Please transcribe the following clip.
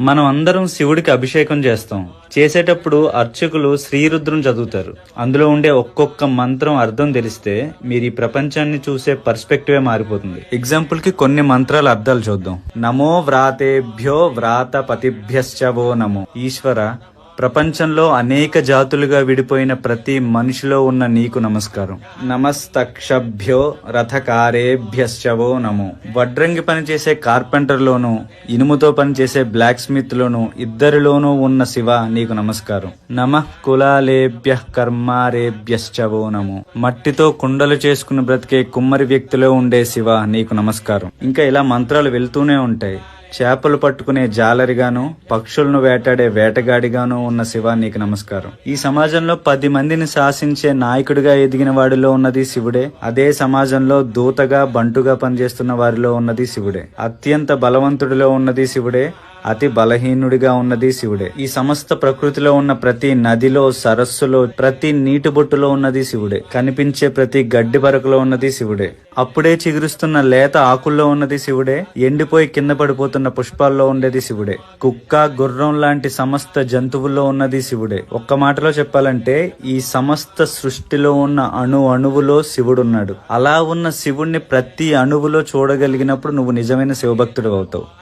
మనం అందరం శివుడికి అభిషేకం చేస్తాం. చేసేటప్పుడు అర్చకులు శ్రీరుద్రం చదువుతారు. అందులో ఉండే ఒక్కొక్క మంత్రం అర్థం తెలిస్తే మీరు ఈ ప్రపంచాన్ని చూసే పర్స్పెక్టివే మారిపోతుంది. ఎగ్జాంపుల్కి కొన్ని మంత్రాల అర్థాలు చూద్దాం. నమో వ్రాతేభ్యో వ్రాత పతిభ్యశ్చవో నమో. ఈశ్వర ప్రపంచంలో అనేక జాతులుగా విడిపోయిన ప్రతి మనిషిలో ఉన్న నీకు నమస్కారం. నమస్తక్షభ్యో రథకారేభ్యశ్చవో నమో. వడ్రంగి పనిచేసే కార్పెంటర్లోను ఇనుముతో పనిచేసే బ్లాక్ స్మిత్ లోను ఇద్దరిలోనూ ఉన్న శివ నీకు నమస్కారం. నమ కులాలేభ్య కర్మారేభ్యశ్చవో నమో. మట్టితో కుండలు చేసుకుని బ్రతికే కుమ్మరి వ్యక్తిలో ఉండే శివ నీకు నమస్కారం. ఇంకా ఇలా మంత్రాలు వెళ్తూనే ఉంటాయి. చేపలు పట్టుకునే జాలరిగాను పక్షులను వేటాడే వేటగాడిగాను ఉన్న శివ నీకు నమస్కారం. ఈ సమాజంలో పది మందిని శాసించే నాయకుడిగా ఎదిగిన వాడిలో ఉన్నది శివుడే. అదే సమాజంలో దూతగా బంటుగా పనిచేస్తున్న వారిలో ఉన్నది శివుడే. అత్యంత బలవంతుడిలో ఉన్నది శివుడే. అతి బలహీనుడిగా ఉన్నది శివుడే. ఈ సమస్త ప్రకృతిలో ఉన్న ప్రతి నదిలో సరస్సులో ప్రతి నీటి బొట్టులో ఉన్నది శివుడే. కనిపించే ప్రతి గడ్డి పరకలో ఉన్నది శివుడే. అప్పుడే చిగురుస్తున్న లేత ఆకుల్లో ఉన్నది శివుడే. ఎండిపోయి కింద పడిపోతున్న పుష్పాల్లో ఉండేది శివుడే. కుక్క గుర్రం లాంటి సమస్త జంతువుల్లో ఉన్నది శివుడే. ఒక్క మాటలో చెప్పాలంటే ఈ సమస్త సృష్టిలో ఉన్న అణు అణువులో శివుడున్నాడు. అలా ఉన్న శివుణ్ణి ప్రతి అణువులో చూడగలిగినప్పుడు నువ్వు నిజమైన శివభక్తుడు అవుతావు.